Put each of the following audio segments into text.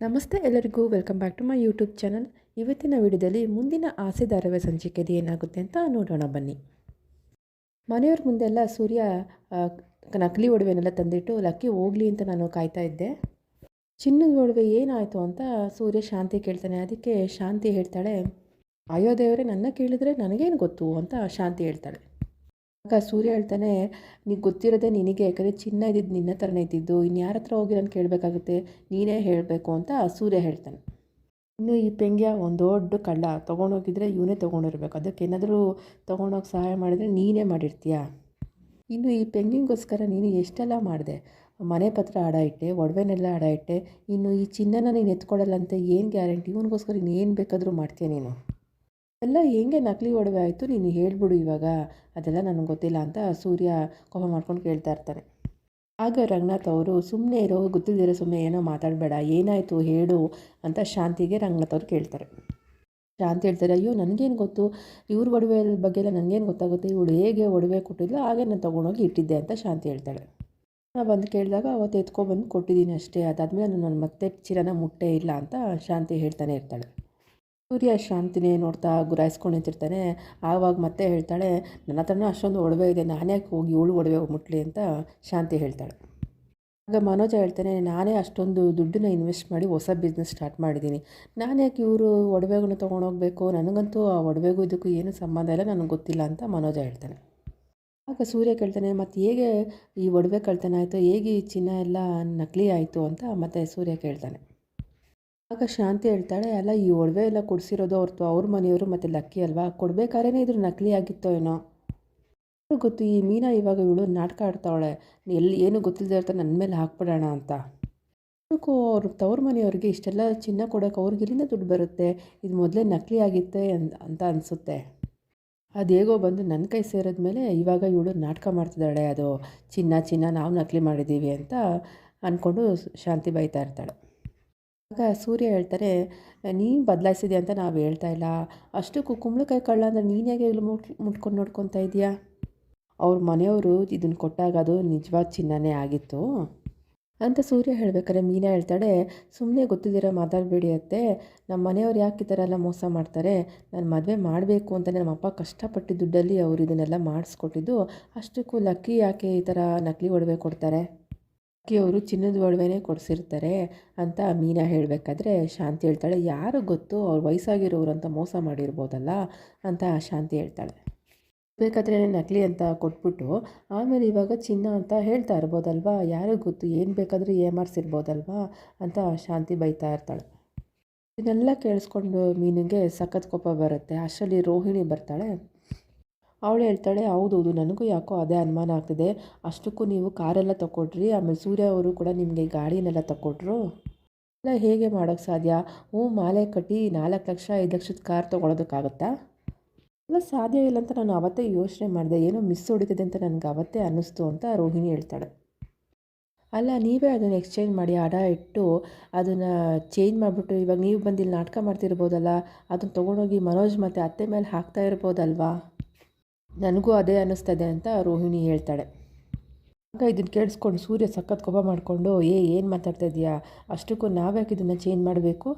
ನಮಸ್ತೆ ಎಲ್ಲರಿಗೂ, welcome back to my YouTube channel. ಇವತ್ತಿನ ವಿಡಿಯೋದಲ್ಲಿ ಮುಂದಿನ ಆಸೆ ಧಾರಾವಾಹಿ ಸಂಚಿಕೆದು ಏನಾಗುತ್ತೆ ಅಂತ ನೋಡೋಣ ಬನ್ನಿ. ಮನೆಯವ್ರ ಮುಂದೆಲ್ಲ ಸೂರ್ಯ ನಕಲಿ ಒಡವೆನೆಲ್ಲ ತಂದಿಟ್ಟು, ಲಕ್ಕಿ, ಹೋಗ್ಲಿ ಅಂತ ನಾನು ಕಾಯ್ತಾ ಇದ್ದೆ. ಚಿನ್ನದ ಒಡವೆ ಏನಾಯಿತು ಅಂತ ಸೂರ್ಯ ಶಾಂತಿ ಕೇಳ್ತಾನೆ. ಅದಕ್ಕೆ ಶಾಂತಿ ಹೇಳ್ತಾಳೆ, ಅಯ್ಯೋ ದೇವರೇ, ನನ್ನ ಕೇಳಿದ್ರೆ ನನಗೇನು ಗೊತ್ತು? ಅಂತ ಶಾಂತಿ ಹೇಳ್ತಾಳೆ. ಆಗ ಸೂರ್ಯ ಹೇಳ್ತಾನೆ, ನೀನು ಗೊತ್ತಿರೋದೇ ನಿನಗೆ, ಯಾಕಂದರೆ ಚಿನ್ನ ಇದ್ದಿದ್ದು ನಿನ್ನ ಥರನೇ ಇದ್ದಿದ್ದು. ಇನ್ನು ಯಾರ ಹತ್ರ ಹೋಗಿ ನಾನು ಕೇಳಬೇಕಾಗುತ್ತೆ ನೀನೇ ಹೇಳಬೇಕು, ಅಂತ ಸೂರ್ಯ ಹೇಳ್ತಾನೆ. ಇನ್ನು ಈ ಪೆಂಗ್ಯ ಒಂದು ದೊಡ್ಡ ಕಳ್ಳ, ತೊಗೊಂಡೋಗಿದ್ರೆ ಇವನೇ ತೊಗೊಂಡಿರ್ಬೇಕು. ಅದಕ್ಕೆ ಏನಾದರೂ ತೊಗೊಂಡೋಗಿ ಸಹಾಯ ಮಾಡಿದರೆ ನೀನೇ ಮಾಡಿರ್ತೀಯ? ಇನ್ನು ಈ ಪೆಂಗಿಗೋಸ್ಕರ ನೀನು ಎಷ್ಟೆಲ್ಲ ಮಾಡಿದೆ? ಮನೆ ಪತ್ರ ಅಡ ಇಟ್ಟೆ, ಒಡವೆನೆಲ್ಲ ಅಡ ಇಟ್ಟೆ. ಇನ್ನು ಈ ಚಿನ್ನನ ನೀನು ಎತ್ಕೊಡಲ್ಲ ಅಂತ ಏನು ಗ್ಯಾರಂಟಿ? ಇವನಿಗೋಸ್ಕರ ನೀನು ಏನು ಬೇಕಾದರೂ ಮಾಡ್ತೀಯ ನೀನು? ಎಲ್ಲ ಹೆಂಗೆ ನಕಲಿ ಒಡವೆ ಆಯಿತು, ನೀನು ಹೇಳ್ಬಿಡು ಇವಾಗ. ಅದೆಲ್ಲ ನನಗೆ ಗೊತ್ತಿಲ್ಲ ಅಂತ ಸೂರ್ಯ ಕೋಪ ಮಾಡ್ಕೊಂಡು ಕೇಳ್ತಾ ಇರ್ತಾನೆ. ಆಗ ರಂಗನಾಥ್ ಅವರು ಸುಮ್ಮನೆ ಇರೋ ಗೊತ್ತಿಲ್ಲದಿರೋ ಸುಮ್ಮನೆ ಏನೋ ಮಾತಾಡಬೇಡ, ಏನಾಯಿತು ಹೇಳು ಅಂತ ಶಾಂತಿಗೆ ರಂಗನಾಥ್ ಅವರು ಕೇಳ್ತಾರೆ. ಶಾಂತಿ ಹೇಳ್ತಾರೆ, ಅಯ್ಯೋ, ನನಗೇನು ಗೊತ್ತು? ಇವ್ರ ಒಡವೆ ಬಗ್ಗೆ ಎಲ್ಲ ನನಗೇನು ಗೊತ್ತಾಗುತ್ತೆ? ಇವಳು ಹೇಗೆ ಒಡವೆ ಕೊಟ್ಟಿದ್ಲು, ಹಾಗೆ ನಾನು ತೊಗೊಂಡೋಗಿ ಇಟ್ಟಿದ್ದೆ ಅಂತ ಶಾಂತಿ ಹೇಳ್ತಾಳೆ. ನಾನು ಬಂದು ಕೇಳಿದಾಗ, ಅವತ್ತು ಎತ್ಕೊಬಂದು ಕೊಟ್ಟಿದ್ದೀನಿ ಅಷ್ಟೇ, ಅದಾದಮೇಲೆ ನಾನು ಮತ್ತೆ ಚಿರನ ಮುಟ್ಟೆ ಇಲ್ಲ ಅಂತ ಶಾಂತಿ ಹೇಳ್ತಾನೆ ಇರ್ತಾಳೆ. ಸೂರ್ಯ ಶಾಂತಿನೇ ನೋಡ್ತಾ ಗುರಾಯಿಸ್ಕೊಂಡು ನಿಂತಿರ್ತಾನೆ. ಆವಾಗ ಮತ್ತೆ ಹೇಳ್ತಾಳೆ, ನನ್ನ ಹತ್ರನೂ ಅಷ್ಟೊಂದು ಒಡವೆ ಇದೆ ನಾನ್ಯಾಕೆ ಹೋಗಿ ಇವಳು ಒಡವೆ ಮುಟ್ಲಿ ಅಂತ ಶಾಂತಿ ಹೇಳ್ತಾಳೆ. ಆಗ ಮನೋಜ ಹೇಳ್ತಾನೆ, ನಾನೇ ಅಷ್ಟೊಂದು ದುಡ್ಡನ್ನ ಇನ್ವೆಸ್ಟ್ ಮಾಡಿ ಹೊಸ ಬಿಸ್ನೆಸ್ ಸ್ಟಾರ್ಟ್ ಮಾಡಿದ್ದೀನಿ. ನಾನು ಯಾಕೆ ಇವರು ಒಡವೆಗಳನ್ನ ತೊಗೊಂಡೋಗ್ಬೇಕು ನನಗಂತೂ ಆ ಒಡವೆಗೂ ಇದಕ್ಕೂ ಏನು ಸಂಬಂಧ ಇಲ್ಲ, ನನಗೆ ಗೊತ್ತಿಲ್ಲ ಅಂತ ಮನೋಜ ಹೇಳ್ತಾನೆ. ಆಗ ಸೂರ್ಯ ಕೇಳ್ತಾನೆ, ಮತ್ತು ಹೇಗೆ ಈ ಒಡವೆ ಕಳ್ತನ ಆಯಿತು? ಹೇಗೆ ಈ ಚಿನ್ನ ಎಲ್ಲ ನಕಲಿ ಆಯಿತು? ಅಂತ ಮತ್ತೆ ಸೂರ್ಯ ಕೇಳ್ತಾನೆ. ಆಗ ಶಾಂತಿ ಹೇಳ್ತಾಳೆ, ಅಲ್ಲ, ಈ ಒಡವೆ ಎಲ್ಲ ಕೊಡಿಸಿರೋದು ಅವ್ರದ್ದು ಅವ್ರ ಮನೆಯವರು ಮತ್ತು ಲಕ್ಕಿ ಅಲ್ವಾ? ಕೊಡ್ಬೇಕಾರೆನೇ ಇದ್ರ ನಕಲಿ ಆಗಿತ್ತೋ ಏನೋ? ಗೊತ್ತು, ಈ ಮೀನಾ ಇವಾಗ ಇವಳು ನಾಟಕ ಆಡ್ತಾವಳೆ. ಎಲ್ಲಿ, ಏನು ಗೊತ್ತಿಲ್ಲದೆ ಇರ್ತಾ ನನ್ನ ಮೇಲೆ ಹಾಕ್ಬಿಡೋಣ ಅಂತ. ಅದಕ್ಕೂ ಅವ್ರ ತವ್ರ ಮನೆಯವ್ರಿಗೆ ಇಷ್ಟೆಲ್ಲ ಚಿನ್ನ ಕೊಡೋಕೆ ಅವ್ರಿಗೆ ಇಲ್ಲಿಂದ ದುಡ್ಡು ಬರುತ್ತೆ? ಇದು ಮೊದಲೇ ನಕಲಿ ಆಗಿತ್ತೆ ಅಂತ ಅಂತ ಅನಿಸುತ್ತೆ. ಅದು ಹೇಗೋ ಬಂದು ನನ್ನ ಕೈ ಸೇರಿದ ಮೇಲೆ ಇವಾಗ ಇವಳು ನಾಟಕ ಮಾಡ್ತಿದ್ದಾಳೆ, ಅದು ಚಿನ್ನ ಚಿನ್ನ, ನಾವು ನಕಲಿ ಮಾಡಿದ್ದೀವಿ ಅಂತ ಅಂದ್ಕೊಂಡು ಶಾಂತಿ ಬೈತಾ ಇರ್ತಾಳೆ. ಆಗ ಸೂರ್ಯ ಹೇಳ್ತಾರೆ ನೀನು ಬದಲಾಯಿಸಿದೆ ಅಂತ ನಾವು ಹೇಳ್ತಾ ಇಲ್ಲ. ಅಷ್ಟಕ್ಕೂ ಕುಂಬಳಕಾಯಿ ಕಳ್ಳ ಅಂದರೆ ನೀನು ಹೇಗೆ ಮುಟ್, ಮುಟ್ಕೊಂಡು ನೋಡ್ಕೊತಾ ಇದೆಯಾ ಅವ್ರ ಮನೆಯವರು ಇದನ್ನು ಕೊಟ್ಟಾಗ ಅದು ನಿಜವಾದ ಚಿನ್ನನೇ ಆಗಿತ್ತು. ಅಂತ ಸೂರ್ಯ ಹೇಳಬೇಕಾದ್ರೆ ಮೀನಾ ಹೇಳ್ತಾಳೆ ಸುಮ್ಮನೆ ಗೊತ್ತಿದ್ದೀರ ಮಾತಾಡಬೇಡಿ ಅತ್ತೆ. ನಮ್ಮ ಮನೆಯವ್ರು ಯಾಕೆ ಈ ಥರ ಎಲ್ಲ ಮೋಸ ಮಾಡ್ತಾರೆ? ನಾನು ಮದುವೆ ಮಾಡಬೇಕು ಅಂತ ನಮ್ಮ ಅಪ್ಪ ಕಷ್ಟಪಟ್ಟು ದುಡ್ಡಲ್ಲಿ ಅವರು ಇದನ್ನೆಲ್ಲ ಮಾಡಿಸ್ಕೊಟ್ಟಿದ್ದು, ಅಷ್ಟಕ್ಕೂ ಲಕ್ಕಿ ಯಾಕೆ ಈ ಥರ ನಕಲಿ ಒಡವೆ ಕೊಡ್ತಾರೆ? ಅವರು ಚಿನ್ನದ ಒಡವೆನೇ ಕೊಡಿಸಿರ್ತಾರೆ ಅಂತ ಮೀನಾ ಹೇಳಬೇಕಾದ್ರೆ, ಶಾಂತಿ ಹೇಳ್ತಾಳೆ. ಯಾರು ಗೊತ್ತು, ಅವ್ರು ವಯಸ್ಸಾಗಿರೋರು ಅಂತ ಮೋಸ ಮಾಡಿರ್ಬೋದಲ್ಲ ಅಂತ ಶಾಂತಿ ಹೇಳ್ತಾಳೆ. ಬೇಕಾದ್ರೆ ನಕಲಿ ಅಂತ ಕೊಟ್ಬಿಟ್ಟು, ಆಮೇಲೆ ಇವಾಗ ಚಿನ್ನ ಅಂತ ಹೇಳ್ತಾ ಇರ್ಬೋದಲ್ವಾ? ಯಾರಿಗೂ ಗೊತ್ತು, ಏನು ಬೇಕಾದರೂ ಏಮಾರಿಸಿರ್ಬೋದಲ್ವಾ ಅಂತ ಶಾಂತಿ ಬೈತಾ ಇರ್ತಾಳೆ. ಇದನ್ನೆಲ್ಲ ಕೇಳಿಸ್ಕೊಂಡು ಮೀನಿಗೆ ಸಖತ್ ಕೋಪ ಬರುತ್ತೆ. ಅಷ್ಟರಲ್ಲಿ ರೋಹಿಣಿ ಬರ್ತಾಳೆ. ಅವಳು ಹೇಳ್ತಾಳೆ ಹೌದೌದು ನನಗೂ ಯಾಕೋ ಅದೇ ಅನುಮಾನ ಆಗ್ತಿದೆ. ಅಷ್ಟಕ್ಕೂ ನೀವು ಕಾರೆಲ್ಲ ತಗೊಟ್ರಿ ಆಮೇಲೆ ಸೂರ್ಯ ಅವರು ಕೂಡ ನಿಮಗೆ ಗಾಡಿನೆಲ್ಲ ತಗೊಟ್ರು ಎಲ್ಲ ಹೇಗೆ ಮಾಡೋಕ್ಕೆ ಸಾಧ್ಯ? ಹ್ಞೂ, ಮಾಲೆ ಕಟ್ಟಿ ನಾಲ್ಕು ಲಕ್ಷ, ಐದು ಲಕ್ಷದ ಕಾರ್ ತೊಗೊಳೋದಕ್ಕಾಗತ್ತಾ? ಎಲ್ಲ ಸಾಧ್ಯ ಇಲ್ಲ ಅಂತ ನಾನು ಅವತ್ತೇ ಯೋಚನೆ ಮಾಡಿದೆ. ಏನೋ ಮಿಸ್ ಹೊಡಿತಿದೆ ಅಂತ ನನಗೆ ಅವತ್ತೇ ಅನ್ನಿಸ್ತು ಅಂತ ರೋಹಿಣಿ ಹೇಳ್ತಾಳೆ. ಅಲ್ಲ, ನೀವೇ ಅದನ್ನು ಎಕ್ಸ್ಚೇಂಜ್ ಮಾಡಿ ಅಡ ಇಟ್ಟು ಅದನ್ನು ಚೇಂಜ್ ಮಾಡಿಬಿಟ್ಟು ಇವಾಗ ನೀವು ಬಂದು ಇಲ್ಲಿ ನಾಟಕ ಮಾಡ್ತಿರ್ಬೋದಲ್ಲ, ಅದನ್ನು ತೊಗೊಂಡೋಗಿ ಮನೋಜ್ ಮತ್ತು ಅತ್ತೆ ಮೇಲೆ ಹಾಕ್ತಾ ಇರ್ಬೋದಲ್ವಾ? ನನಗೂ ಅದೇ ಅನ್ನಿಸ್ತದೆ ಅಂತ ರೋಹಿಣಿ ಹೇಳ್ತಾಳೆ. ಆಗ ಇದನ್ನು ಕೇಳಿಸ್ಕೊಂಡು ಸೂರ್ಯ ಸಖತ್ ಕೋಪ ಮಾಡಿಕೊಂಡು, ಏ, ಏನು ಮಾತಾಡ್ತಾ ಇದೆಯಾ ಅಷ್ಟಕ್ಕೂ ನಾವ್ಯಾಕೆ ಇದನ್ನು ಚೇಂಜ್ ಮಾಡಬೇಕು?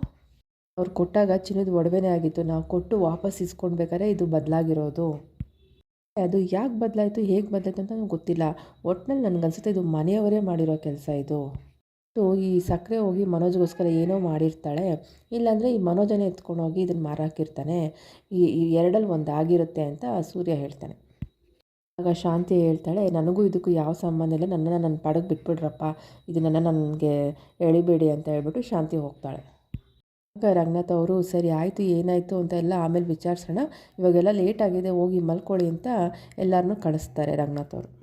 ಅವ್ರು ಕೊಟ್ಟಾಗ ಚಿನ್ನದ ಒಡವೆನೇ ಆಗಿತ್ತು. ನಾವು ಕೊಟ್ಟು ವಾಪಸ್ ಇಸ್ಕೊಳ್ಬೇಕಾದ್ರೆ ಇದು ಬದಲಾಗಿರೋದು. ಅದು ಯಾಕೆ ಬದಲಾಯಿತು, ಹೇಗೆ ಬದಲಾಯಿತು ಅಂತ ನನಗೆ ಗೊತ್ತಿಲ್ಲ. ಒಟ್ಟಿನಲ್ಲಿ ನನಗನ್ಸುತ್ತೆ ಇದು ಮನೆಯವರೇ ಮಾಡಿರೋ ಕೆಲಸ ಇದು. ಸೊ ಈ ಸಕ್ಕರೆ ಹೋಗಿ ಮನೋಜ್ಗೋಸ್ಕರ ಏನೋ ಮಾಡಿರ್ತಾಳೆ. ಇಲ್ಲಾಂದರೆ ಈ ಮನೋಜನೇ ಎತ್ಕೊಂಡು ಹೋಗಿ ಇದನ್ನು ಮಾರಾಕಿರ್ತಾನೆ. ಈ ಎರಡಲ್ಲಿ ಒಂದು ಆಗಿರುತ್ತೆ ಅಂತ ಸೂರ್ಯ ಹೇಳ್ತಾನೆ. ಆಗ ಶಾಂತಿ ಹೇಳ್ತಾಳೆ, ನನಗೂ ಇದಕ್ಕೂ ಯಾವ ಸಂಬಂಧ ಇಲ್ಲ. ನನ್ನನ್ನು ನನ್ನ ಪಾಡಕ್ಕೆ ಬಿಟ್ಬಿಡ್ರಪ್ಪ. ಇದನ್ನೆಲ್ಲ ನನಗೆ ಎಳಿಬೇಡಿ ಅಂತ ಹೇಳ್ಬಿಟ್ಟು ಶಾಂತಿ ಹೋಗ್ತಾಳೆ. ಆಗ ರಂಗನಾಥ್ ಅವರು, ಸರಿ ಆಯಿತು, ಏನಾಯಿತು ಅಂತ ಎಲ್ಲ ಆಮೇಲೆ ವಿಚಾರಿಸೋಣ. ಇವಾಗೆಲ್ಲ ಲೇಟ್ ಆಗಿದೆ, ಹೋಗಿ ಮಲ್ಕೊಳ್ಳಿ ಅಂತ ಎಲ್ಲರನ್ನೂ ಕಳಿಸ್ತಾರೆ ರಂಗನಾಥ್ ಅವರು.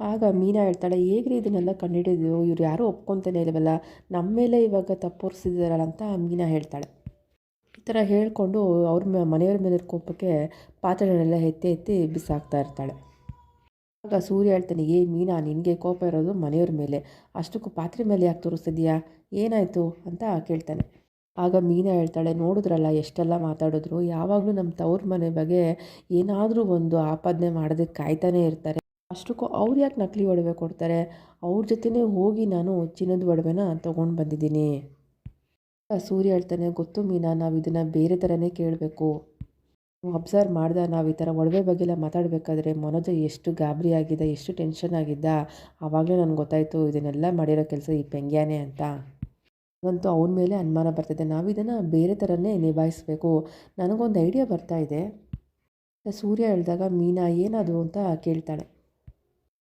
ಆಗ ಮೀನಾ ಹೇಳ್ತಾಳೆ, ಹೇಗ್ರಿ ಇದನ್ನೆಲ್ಲ ಕಂಡುಹಿಡಿದು ಇವ್ರು ಯಾರೂ ಒಪ್ಕೊತಾನೆ ಇಲ್ಲವಲ್ಲ ನಮ್ಮ ಮೇಲೆ ಇವಾಗ ತಪ್ಪೋರ್ಸಿದಾರಲ್ಲ ಅಂತ ಮೀನಾ ಹೇಳ್ತಾಳೆ. ಈ ಥರ ಹೇಳಿಕೊಂಡು ಅವ್ರ ಮನೆಯವ್ರ ಮೇಲೆ ಕೋಪಕ್ಕೆ ಪಾತ್ರೆಗಳನ್ನೆಲ್ಲ ಎತ್ತಿ ಎತ್ತಿ ಬಿಸಾಕ್ತಾ ಇರ್ತಾಳೆ. ಆಗ ಸೂರ್ಯ ಹೇಳ್ತಾನೆ, ಏ ಮೀನಾ, ನಿನಗೆ ಕೋಪ ಇರೋದು ಮನೆಯವ್ರ ಮೇಲೆ. ಅಷ್ಟಕ್ಕೂ ಪಾತ್ರೆ ಮೇಲೆ ಯಾಕೆ ತೋರಿಸ್ತಿದ್ಯಾ ಏನಾಯಿತು? ಅಂತ ಕೇಳ್ತಾನೆ. ಆಗ ಮೀನಾ ಹೇಳ್ತಾಳೆ, ನೋಡಿದ್ರಲ್ಲ, ಎಷ್ಟೆಲ್ಲ ಮಾತಾಡಿದ್ರು, ಯಾವಾಗಲೂ ನಮ್ಮ ತವ್ರ ಮನೆ ಬಗ್ಗೆ ಏನಾದರೂ ಒಂದು ಆಪಾದನೆ ಮಾಡೋದಕ್ಕೆ ಕಾಯ್ತಾನೆ ಇರ್ತಾರೆ. ಅಷ್ಟಕ್ಕೂ ಅವ್ರು ಯಾಕೆ ನಕಲಿ ಒಡವೆ ಕೊಡ್ತಾರೆ? ಅವ್ರ ಜೊತೆನೇ ಹೋಗಿ ನಾನು ಚಿನ್ನದ ಒಡವೆನ ತೊಗೊಂಡು ಬಂದಿದ್ದೀನಿ. ಸೂರ್ಯ ಹೇಳ್ತಾನೆ, ಗೊತ್ತು ಮೀನಾ, ನಾವು ಇದನ್ನು ಬೇರೆ ಥರನೇ ಕೇಳಬೇಕು. ಅಬ್ಸರ್ವ್ ಮಾಡ್ದೆ ನಾವು ಈ ಥರ ಒಡವೆ ಬಗ್ಗೆ ಎಲ್ಲ ಮಾತಾಡಬೇಕಾದ್ರೆ ಮನೋಜ ಎಷ್ಟು ಗಾಬರಿ ಆಗಿದ್ದ, ಎಷ್ಟು ಟೆನ್ಷನ್ ಆಗಿದ್ದ? ಆವಾಗಲೇ ನನಗೆ ಗೊತ್ತಾಯಿತು, ಇದನ್ನೆಲ್ಲ ಮಾಡಿರೋ ಕೆಲಸ ಈ ಪೆಂಗ್ಯಾನೆ ಅಂತ. ನನಗಂತೂ ಅವನ ಮೇಲೆ ಅನುಮಾನ ಬರ್ತಿದೆ. ನಾವು ಇದನ್ನು ಬೇರೆ ಥರನೇ ನಿಭಾಯಿಸಬೇಕು. ನನಗೊಂದು ಐಡಿಯಾ ಬರ್ತಾ ಇದೆ. ಸೂರ್ಯ ಹೇಳಿದಾಗ, ಮೀನಾ ಏನದು ಅಂತ ಕೇಳ್ತಾಳೆ.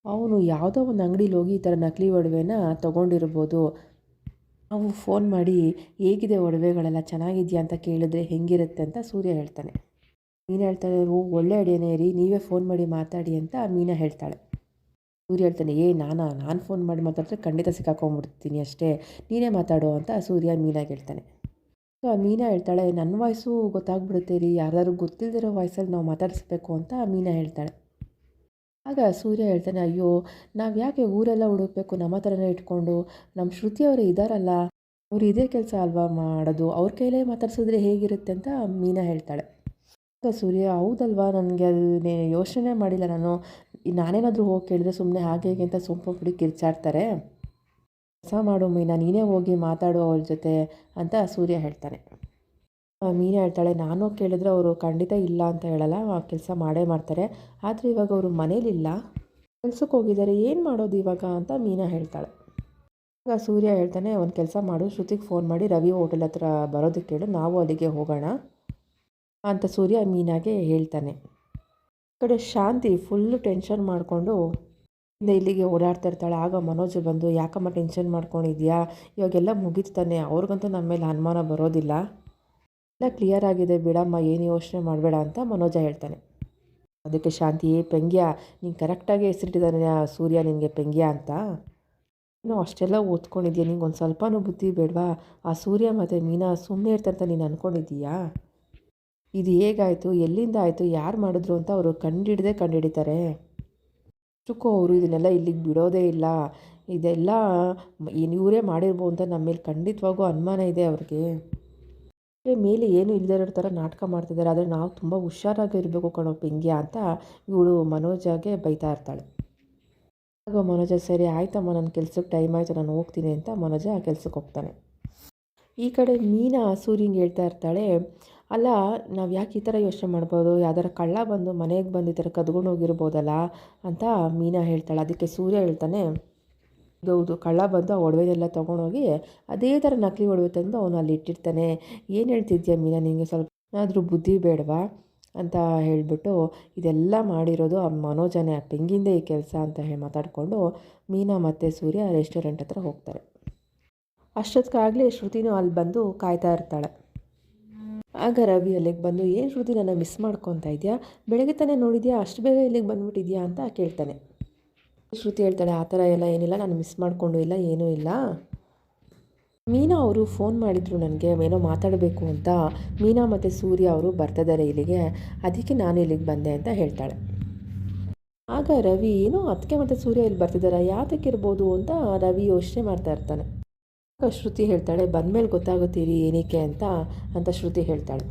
ಅವನು ಯಾವುದೋ ಒಂದು ಅಂಗಡಿಲಿ ಹೋಗಿ ಈ ಥರ ನಕಲಿ ಒಡವೆನ ತೊಗೊಂಡಿರ್ಬೋದು. ನಾವು ಫೋನ್ ಮಾಡಿ, ಹೇಗಿದೆ ಒಡವೆಗಳೆಲ್ಲ? ಚೆನ್ನಾಗಿದೆಯಾ? ಅಂತ ಕೇಳಿದ್ರೆ, ಹೆಂಗಿರುತ್ತೆ? ಅಂತ ಸೂರ್ಯ ಹೇಳ್ತಾನೆ. ಮೀನಾ ಹೇಳ್ತಾಳೆ ಓ, ಒಳ್ಳೆ ಐಡಿಯಾನೇ ರೀ. ನೀವೇ ಫೋನ್ ಮಾಡಿ ಮಾತಾಡಿ ಅಂತ ಮೀನಾ ಹೇಳ್ತಾಳೆ. ಸೂರ್ಯ ಹೇಳ್ತಾನೆ, ಏ, ನಾನಾ? ನಾನು ಫೋನ್ ಮಾಡಿ ಮಾತಾಡಿದ್ರೆ ಖಂಡಿತ ಸಿಕ್ಕಾಕೊಂಡ್ಬಿಡ್ತೀನಿ ಅಷ್ಟೇ. ನೀನೇ ಮಾತಾಡು ಅಂತ ಸೂರ್ಯ ಮೀನಾಗೆ ಹೇಳ್ತಾನೆ. ಸೊ, ಆ ಮೀನಾ ಹೇಳ್ತಾಳೆ ನನ್ನ ವಾಯ್ಸು ಗೊತ್ತಾಗ್ಬಿಡುತ್ತೆ ರೀ. ಯಾರ್ದಾದ್ರು ಗೊತ್ತಿಲ್ಲದಿರೋ ವಾಯ್ಸಲ್ಲಿ ನಾವು ಮಾತಾಡಿಸ್ಬೇಕು ಅಂತ ಮೀನಾ ಹೇಳ್ತಾಳೆ. ಆಗ ಸೂರ್ಯ ಹೇಳ್ತಾನೆ, ಅಯ್ಯೋ, ನಾವು ಯಾಕೆ ಊರೆಲ್ಲ ಹುಡುಕ್ಬೇಕು? ನಮ್ಮ ಥರನೇ ಇಟ್ಕೊಂಡು ನಮ್ಮ ಶ್ರುತಿಯವರು ಇದ್ದಾರಲ್ಲ ಅವ್ರು ಇದೇ ಕೆಲಸ ಅಲ್ವಾ ಮಾಡೋದು? ಅವ್ರ ಕೈಲೇ ಮಾತಾಡ್ಸಿದ್ರೆ ಹೇಗಿರುತ್ತೆ? ಅಂತ ಮೀನಾ ಹೇಳ್ತಾಳೆ. ಆಗ ಸೂರ್ಯ, ಹೌದಲ್ವಾ, ನನಗೆ ಅದನ್ನೇ ಯೋಚನೆ ಮಾಡಿಲ್ಲ ನಾನು. ನಾನೇನಾದರೂ ಹೋಗಿ ಕೇಳಿದ್ರೆ ಸುಮ್ಮನೆ ಹಾಗೆ ಹೇಗೆ ಅಂತ ಸೊಂಪು ಪುಡಿ ಕಿರ್ಚಾಡ್ತಾರೆ. ಕೆಲಸ ಮಾಡು ಮೀನಾ, ನೀನೇ ಹೋಗಿ ಮಾತಾಡು ಅವ್ರ ಜೊತೆ, ಅಂತ ಸೂರ್ಯ ಹೇಳ್ತಾನೆ. ಮೀನಾ ಹೇಳ್ತಾಳೆ, ನಾನು ಕೇಳಿದ್ರೆ ಅವರು ಖಂಡಿತ ಇಲ್ಲ ಅಂತ ಹೇಳಲ್ಲ ಕೆಲಸ ಮಾಡೇ ಮಾಡ್ತಾರೆ. ಆದರೆ ಇವಾಗ ಅವರು ಮನೇಲಿಲ್ಲ. ಕೆಲ್ಸಕ್ಕೆ ಹೋಗಿದ್ದಾರೆ, ಏನು ಮಾಡೋದು ಇವಾಗ? ಅಂತ ಮೀನಾ ಹೇಳ್ತಾಳೆ. ಆಗ ಸೂರ್ಯ ಹೇಳ್ತಾನೆ, ಒಂದು ಕೆಲಸ ಮಾಡು, ಶ್ರುತಿಗೆ ಫೋನ್ ಮಾಡಿ ರವಿ ಹೋಟೆಲ್ ಹತ್ರ ಬರೋದಕ್ಕೆ ಕೇಳು, ನಾವು ಅಲ್ಲಿಗೆ ಹೋಗೋಣ. ಅಂತ ಸೂರ್ಯ ಮೀನಾಗೆ ಹೇಳ್ತಾನೆ. ಈ ಕಡೆ ಶಾಂತಿ ಫುಲ್ಲು ಟೆನ್ಷನ್ ಮಾಡಿಕೊಂಡು ಇಲ್ಲಿಗೆ ಓಡಾಡ್ತಾ ಇರ್ತಾಳೆ. ಆಗ ಮನೋಜ್ ಬಂದು, ಯಾಕಮ್ಮ ಟೆನ್ಷನ್ ಮಾಡ್ಕೊಂಡಿದ್ಯಾ? ಇವಾಗೆಲ್ಲ ಮುಗೀತಾನೆ ಅವ್ರಿಗಂತೂ ನಮ್ಮ ಮೇಲೆ ಅನುಮಾನ ಬರೋದಿಲ್ಲ. ಎಲ್ಲ ಕ್ಲಿಯರ್ ಆಗಿದೆ ಬಿಡಮ್ಮ, ಏನು ಯೋಚನೆ ಮಾಡಬೇಡ ಅಂತ ಮನೋಜ ಹೇಳ್ತಾನೆ. ಅದಕ್ಕೆ ಶಾಂತಿ ಏ ಪೆಂಗ್ಯ, ನೀನು ಕರೆಕ್ಟಾಗಿ ಹೆಸರಿಟ್ಟಿದ್ದಾನೆ ಸೂರ್ಯ ನಿನಗೆ ಪೆಂಗ್ಯ ಅಂತ? ನೀನು ಅಷ್ಟೆಲ್ಲ ಓದ್ಕೊಂಡಿದ್ಯಾ? ನಿಂಗೆ ಒಂದು ಸ್ವಲ್ಪನೂ ಬುದ್ಧಿ ಬೇಡವಾ? ಆ ಸೂರ್ಯ ಮತ್ತು ಮೀನಾ ಸುಮ್ಮನೆ ಇರ್ತಾರಂತ ನೀನು ಅಂದ್ಕೊಂಡಿದ್ದೀಯಾ ಇದು ಹೇಗಾಯಿತು? ಎಲ್ಲಿಂದ ಆಯಿತು? ಯಾರು ಮಾಡಿದ್ರು ಅಂತ ಅವರು ಕಂಡಿಡ್ದೇ ಕಂಡುಹಿಡಿತಾರೆ ಅಷ್ಟಕ್ಕೂ ಅವರು ಇದನ್ನೆಲ್ಲ ಇಲ್ಲಿಗೆ ಬಿಡೋದೇ ಇಲ್ಲ. ಇದೆಲ್ಲ ಇವರೇ ಮಾಡಿರ್ಬೋದು ಅಂತ ನಮ್ಮ ಮೇಲೆ ಖಂಡಿತವಾಗೂ ಅನುಮಾನ ಇದೆ ಅವ್ರಿಗೆ. ಮೇಲೆ ಏನು ಇಲ್ಲದೇ ಇರೋ ಥರ ನಾಟಕ ಮಾಡ್ತಿದ್ದಾರೆ. ಆದರೆ ನಾವು ತುಂಬ ಹುಷಾರಾಗಿ ಇರಬೇಕು ಕಣೋ ಪಿಂಗ್ಯಾ ಅಂತ ಇವಳು ಮನೋಜಾಗೆ ಬೈತಾ ಇರ್ತಾಳೆ. ಆಗ ಮನೋಜ, ಸರಿ ಆಯ್ತಮ್ಮ ನನ್ನ ಕೆಲ್ಸಕ್ಕೆ ಟೈಮ್ ಆಯಿತು, ನಾನು ಹೋಗ್ತೀನಿ ಅಂತ ಮನೋಜ ಕೆಲ್ಸಕ್ಕೆ ಹೋಗ್ತಾನೆ. ಈ ಕಡೆ ಮೀನಾ ಸೂರ್ಯಂಗೆ ಹೇಳ್ತಾ ಇರ್ತಾಳೆ, ಅಲ್ಲ, ನಾವು ಯಾಕೆ ಈ ಥರ ಯೋಚನೆ ಮಾಡ್ಬೋದು? ಯಾವ್ದಾರ ಕಳ್ಳ ಬಂದು ಮನೆಗೆ ಬಂದು ಈ ಥರ ಕದ್ಕೊಂಡು ಹೋಗಿರ್ಬೋದಲ್ಲ? ಅಂತ ಮೀನಾ ಹೇಳ್ತಾಳೆ. ಅದಕ್ಕೆ ಸೂರ್ಯ ಹೇಳ್ತಾನೆ ಹೌದು, ಕಳ್ಳ ಬಂದು ಆ ಒಡವೆನೆಲ್ಲ ತೊಗೊಂಡೋಗಿ ಅದೇ ಥರ ನಕಲಿ ಒಡವೆ ತಂದು ಅವನು ಅಲ್ಲಿ ಇಟ್ಟಿರ್ತಾನೆ. ಏನು ಹೇಳ್ತಿದ್ಯಾ ಮೀನಾ, ನಿಂಗೆ ಸ್ವಲ್ಪ ಏನಾದರೂ ಬುದ್ಧಿ ಬೇಡವಾ ಅಂತ ಹೇಳಿಬಿಟ್ಟು ಇದೆಲ್ಲ ಮಾಡಿರೋದು ಆ ಮನೋಜನೇ, ಆ ಪೆಂಗಿಂದೇ ಈ ಕೆಲಸ ಅಂತ ಹೇಳಿ ಮಾತಾಡಿಕೊಂಡು ಮೀನಾ ಮತ್ತು ಸೂರ್ಯ ರೆಸ್ಟೋರೆಂಟ್ ಹತ್ರ ಹೋಗ್ತಾರೆ. ಅಷ್ಟೊತ್ತಿಗಾಗಲೇ ಶ್ರುತಿನೂ ಅಲ್ಲಿ ಬಂದು ಕಾಯ್ತಾ ಇರ್ತಾಳೆ. ಆಗ ರವಿ ಅಲ್ಲಿಗೆ ಬಂದು, ಏನು ಶ್ರುತಿ, ನನ್ನ ಮಿಸ್ ಮಾಡ್ಕೊತಾ ಇದೆಯಾ? ಬೆಳಗ್ಗೆ ತಾನೇ ನೋಡಿದ್ಯಾ? ಅಷ್ಟು ಬೇಗ ಇಲ್ಲಿಗೆ ಬಂದುಬಿಟ್ಟಿದ್ಯಾ? ಅಂತ ಕೇಳ್ತಾನೆ. ಶ್ರುತಿ ಹೇಳ್ತಾಳೆ, ಆ ಥರ ಎಲ್ಲ ಏನಿಲ್ಲ, ನಾನು ಮಿಸ್ ಮಾಡಿಕೊಂಡು ಇಲ್ಲ, ಏನೂ ಇಲ್ಲ. ಮೀನಾ ಅವರು ಫೋನ್ ಮಾಡಿದರು ನನಗೆ, ಏನೋ ಮಾತಾಡಬೇಕು ಅಂತ. ಮೀನಾ ಮತ್ತು ಸೂರ್ಯ ಅವರು ಬರ್ತಿದ್ದಾರೆ ಇಲ್ಲಿಗೆ, ಅದಕ್ಕೆ ನಾನು ಇಲ್ಲಿಗೆ ಬಂದೆ ಅಂತ ಹೇಳ್ತಾಳೆ. ಆಗ ರವಿ, ಏನೋ ಅದಕ್ಕೆ ಮತ್ತು ಸೂರ್ಯ ಇಲ್ಲಿ ಬರ್ತಿದ್ದಾರೆ ಯಾತಕ್ಕಿರ್ಬೋದು ಅಂತ ರವಿ ಯೋಚನೆ ಮಾಡ್ತಾ ಇರ್ತಾನೆ. ಆಗ ಶ್ರುತಿ ಹೇಳ್ತಾಳೆ, ಬಂದಮೇಲೆ ಗೊತ್ತಾಗುತ್ತೀರಿ ಏನಕ್ಕೆ ಅಂತ ಅಂತ ಶ್ರುತಿ ಹೇಳ್ತಾಳೆ.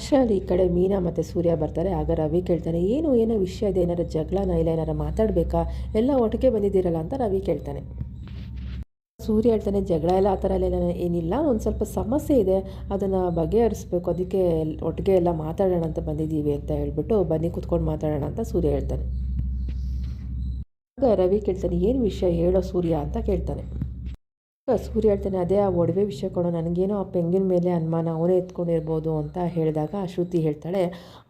ಅಷ್ಟರಲ್ಲಿ ಈ ಕಡೆ ಮೀನಾ ಮತ್ತು ಸೂರ್ಯ ಬರ್ತಾರೆ. ಆಗ ರವಿ ಕೇಳ್ತಾನೆ, ಏನು, ಏನೋ ವಿಷಯ ಇದೆ ಏನಾರು ಜಗಳನ ಇಲ್ಲ ಏನಾರು ಮಾತಾಡಬೇಕಾ? ಎಲ್ಲ ಒಟ್ಟಿಗೆ ಬಂದಿದ್ದೀರಲ್ಲ ಅಂತ ರವಿ ಕೇಳ್ತಾನೆ. ಸೂರ್ಯ ಹೇಳ್ತಾನೆ, ಜಗಳ ಎಲ್ಲ ಆ ಥರ ಎಲ್ಲ ಏನಿಲ್ಲ ಒಂದು ಸ್ವಲ್ಪ ಸಮಸ್ಯೆ ಇದೆ, ಅದನ್ನು ಬಗೆಹರಿಸ್ಬೇಕು, ಅದಕ್ಕೆ ಒಟ್ಟಿಗೆ ಎಲ್ಲ ಮಾತಾಡೋಣ ಅಂತ ಬಂದಿದ್ದೀವಿ ಅಂತ ಹೇಳ್ಬಿಟ್ಟು ಬನ್ನಿ, ಕುತ್ಕೊಂಡು ಮಾತಾಡೋಣ ಅಂತ ಸೂರ್ಯ ಹೇಳ್ತಾನೆ. ಆಗ ರವಿ ಕೇಳ್ತಾನೆ, ಏನು ವಿಷಯ? ಹೇಳೋ ಸೂರ್ಯ ಅಂತ ಕೇಳ್ತಾನೆ. ಸೂರ್ಯ ಹೇಳ್ತಾನೆ, ಅದೇ ಆ ಒಡವೆ ವಿಷಯ ಕೊಡೋ, ನನಗೇನೋ ಆ ಪೆಂಗಿನ ಮೇಲೆ ಅನುಮಾನ ಅವನೇ ಎತ್ಕೊಂಡಿರ್ಬೋದು ಅಂತ ಹೇಳಿದಾಗ ಶ್ರುತಿ ಹೇಳ್ತಾಳೆ,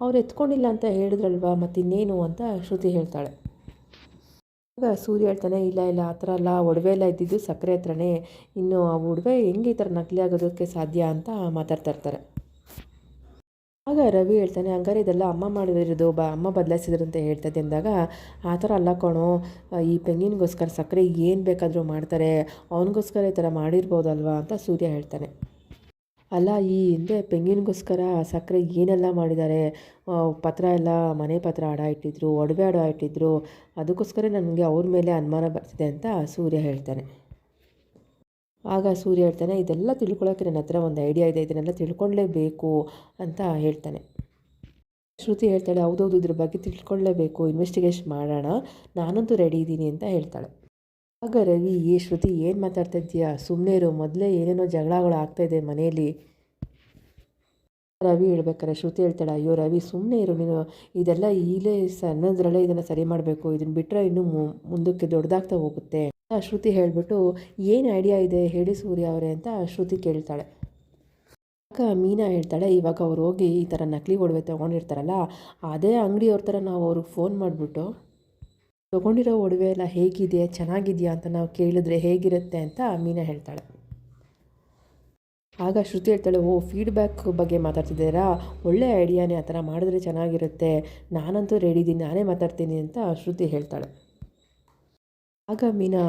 ಅವ್ರು ಎತ್ಕೊಂಡಿಲ್ಲ ಅಂತ ಹೇಳಿದ್ರಲ್ವಾ, ಮತ್ತಿನ್ನೇನು ಅಂತ ಶ್ರುತಿ ಹೇಳ್ತಾಳೆ. ಆಗ ಸೂರ್ಯ ಹೇಳ್ತಾನೆ, ಇಲ್ಲ ಇಲ್ಲ, ಆ ಥರ ಅಲ್ಲ ಒಡವೆ ಎಲ್ಲ ಇದ್ದಿದ್ದು ಸಕ್ಕರೆ ಹತ್ರನೇ, ಇನ್ನು ಆ ಒಡವೆ ಹೆಂಗೆ ಈ ಥರ ನಕಲಿ ಆಗೋದಕ್ಕೆ ಸಾಧ್ಯ ಅಂತ ಮಾತಾಡ್ತಾ ಇರ್ತಾರೆ. ಆಗ ರವಿ ಹೇಳ್ತಾನೆ, ಹಂಗಾರೆ ಇದೆಲ್ಲ ಅಮ್ಮ ಮಾಡಿರೋದು, ಬ, ಅಮ್ಮ ಬದಲಾಯಿಸಿದ್ರು ಅಂತ ಹೇಳ್ತದೆ ಅಂದಾಗ ಆ ಥರ ಅಲ್ಲ ಕಣೋ, ಈ ಪೆಂಗಿನ್ಗೋಸ್ಕರ ಸಕ್ಕರೆ ಏನು ಬೇಕಾದರೂ ಮಾಡ್ತಾರೆ, ಅವನಿಗೋಸ್ಕರ ಈ ಥರ ಮಾಡಿರ್ಬೋದಲ್ವಾ? ಅಂತ ಸೂರ್ಯ ಹೇಳ್ತಾನೆ. ಅಲ್ಲ, ಈ ಹಿಂದೆ ಪೆಂಗಿನ್ಗೋಸ್ಕರ ಸಕ್ಕರೆ ಏನೆಲ್ಲ ಮಾಡಿದ್ದಾರೆ? ಪತ್ರ ಎಲ್ಲ ಮನೆ ಪತ್ರ ಅಡ ಇಟ್ಟಿದ್ರು, ಒಡವೆ ಅಡ ಇಟ್ಟಿದ್ರು, ಅದಕ್ಕೋಸ್ಕರ ನನಗೆ ಅವ್ರ ಮೇಲೆ ಅನುಮಾನ ಬರ್ತಿದೆ ಅಂತ ಸೂರ್ಯ ಹೇಳ್ತಾನೆ. ಆಗ ಸೂರ್ಯ ಹೇಳ್ತಾನೆ, ಇದೆಲ್ಲ ತಿಳ್ಕೊಳ್ಳೋಕೆ ನನ್ನ ಹತ್ರ ಒಂದು ಐಡಿಯಾ ಇದೆ, ಇದನ್ನೆಲ್ಲ ತಿಳ್ಕೊಳ್ಳೇಬೇಕು ಅಂತ ಹೇಳ್ತಾನೆ. ಶ್ರುತಿ ಹೇಳ್ತಾಳೆ, ಹೌದೌದು, ಇದ್ರ ಬಗ್ಗೆ ತಿಳ್ಕೊಳ್ಳೇಬೇಕು ಇನ್ವೆಸ್ಟಿಗೇಷನ್ ಮಾಡೋಣ, ನಾನಂತೂ ರೆಡಿ ಇದ್ದೀನಿ ಅಂತ ಹೇಳ್ತಾಳೆ. ಆಗ ರವಿ, ಏ ಶ್ರುತಿ, ಏನು ಮಾತಾಡ್ತಾ ಸುಮ್ಮನೆ ಇರು, ಮೊದಲೇ ಏನೇನೋ ಜಗಳಗಳು ಆಗ್ತಾಯಿದೆ ಮನೆಯಲ್ಲಿ. ರವಿ ಹೇಳ್ಬೇಕಾರೆ ಶ್ರುತಿ ಹೇಳ್ತಾಳೆ, ಅಯ್ಯೋ ರವಿ ಸುಮ್ಮನೆ ಇರು, ನೀನು ಇದೆಲ್ಲ ಈಗಲೇ ಸಣ್ಣದ್ರಲ್ಲೇ ಇದನ್ನು ಸರಿ ಮಾಡಬೇಕು ಇದನ್ನು ಬಿಟ್ಟರೆ ಇನ್ನೂ ಮುಂದಕ್ಕೆ ದೊಡ್ಡದಾಗ್ತಾ ಹೋಗುತ್ತೆ. ಶ್ರುತಿ ಹೇಳಿಬಿಟ್ಟು, ಏನು ಐಡಿಯಾ ಇದೆ? ಹೇಳಿ ಸೂರ್ಯ ಅವರೇ ಅಂತ ಶ್ರುತಿ ಕೇಳ್ತಾಳೆ. ಆಗ ಮೀನಾ ಹೇಳ್ತಾಳೆ, ಇವಾಗ ಅವ್ರು ಹೋಗಿ ಈ ಥರ ನಕಲಿ ಒಡವೆ ತೊಗೊಂಡಿರ್ತಾರಲ್ಲ, ಅದೇ ಅಂಗಡಿಯವ್ರ ಥರ ನಾವು ಅವ್ರಿಗೆ ಫೋನ್ ಮಾಡಿಬಿಟ್ಟು, ತೊಗೊಂಡಿರೋ ಒಡವೆ ಎಲ್ಲ ಹೇಗಿದೆ ಚೆನ್ನಾಗಿದೆಯಾ? ಅಂತ ನಾವು ಕೇಳಿದ್ರೆ, ಹೇಗಿರುತ್ತೆ? ಅಂತ ಮೀನಾ ಹೇಳ್ತಾಳೆ. ಆಗ ಶ್ರುತಿ ಹೇಳ್ತಾಳೆ, ಓ ಫೀಡ್ಬ್ಯಾಕ್ ಬಗ್ಗೆ ಮಾತಾಡ್ತಿದ್ದೀರಾ? ಒಳ್ಳೆ ಐಡಿಯಾನೇ ಆ ಥರ ಮಾಡಿದ್ರೆ ಚೆನ್ನಾಗಿರುತ್ತೆ. ನಾನಂತೂ ರೆಡಿ ಇದ್ದೀನಿ, ನಾನೇ ಮಾತಾಡ್ತೀನಿ ಅಂತ ಶ್ರುತಿ ಹೇಳ್ತಾಳೆ. ಆಗ ಮೀನಾ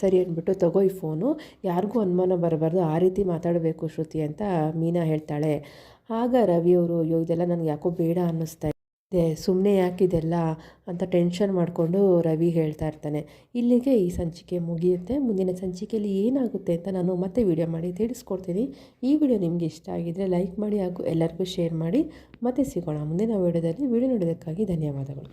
ಸರಿ ಅಂದ್ಬಿಟ್ಟು ತಗೋ ಈ ಫೋನು ಯಾರಿಗೂ ಅನುಮಾನ ಬರಬಾರ್ದು, ಆ ರೀತಿ ಮಾತಾಡಬೇಕು ಶ್ರುತಿ ಅಂತ ಮೀನಾ ಹೇಳ್ತಾಳೆ. ಆಗ ರವಿಯವರು ಅಯ್ಯೋ, ಇದೆಲ್ಲ ನನಗೆ ಯಾಕೋ ಬೇಡ ಅನ್ನಿಸ್ತಾ ಇದೆ ಸುಮ್ಮನೆ ಯಾಕಿದೆಲ್ಲ ಅಂತ ಟೆನ್ಷನ್ ಮಾಡಿಕೊಂಡು ರವಿ ಹೇಳ್ತಾ ಇರ್ತಾನೆ. ಇಲ್ಲಿಗೆ ಈ ಸಂಚಿಕೆ ಮುಗಿಯುತ್ತೆ. ಮುಂದಿನ ಸಂಚಿಕೆಯಲ್ಲಿ ಏನಾಗುತ್ತೆ ಅಂತ ನಾನು ಮತ್ತೆ ವಿಡಿಯೋ ಮಾಡಿ ತಿಳಿಸ್ಕೊಡ್ತೀನಿ. ಈ ವಿಡಿಯೋ ನಿಮಗೆ ಇಷ್ಟ ಆಗಿದ್ದರೆ ಲೈಕ್ ಮಾಡಿ ಹಾಗೂ ಎಲ್ಲರಿಗೂ ಶೇರ್ ಮಾಡಿ. ಮತ್ತೆ ಸಿಗೋಣ ಮುಂದಿನ ವಿಡಿಯೋದಲ್ಲಿ ವಿಡಿಯೋ ನೋಡೋದಕ್ಕಾಗಿ ಧನ್ಯವಾದಗಳು.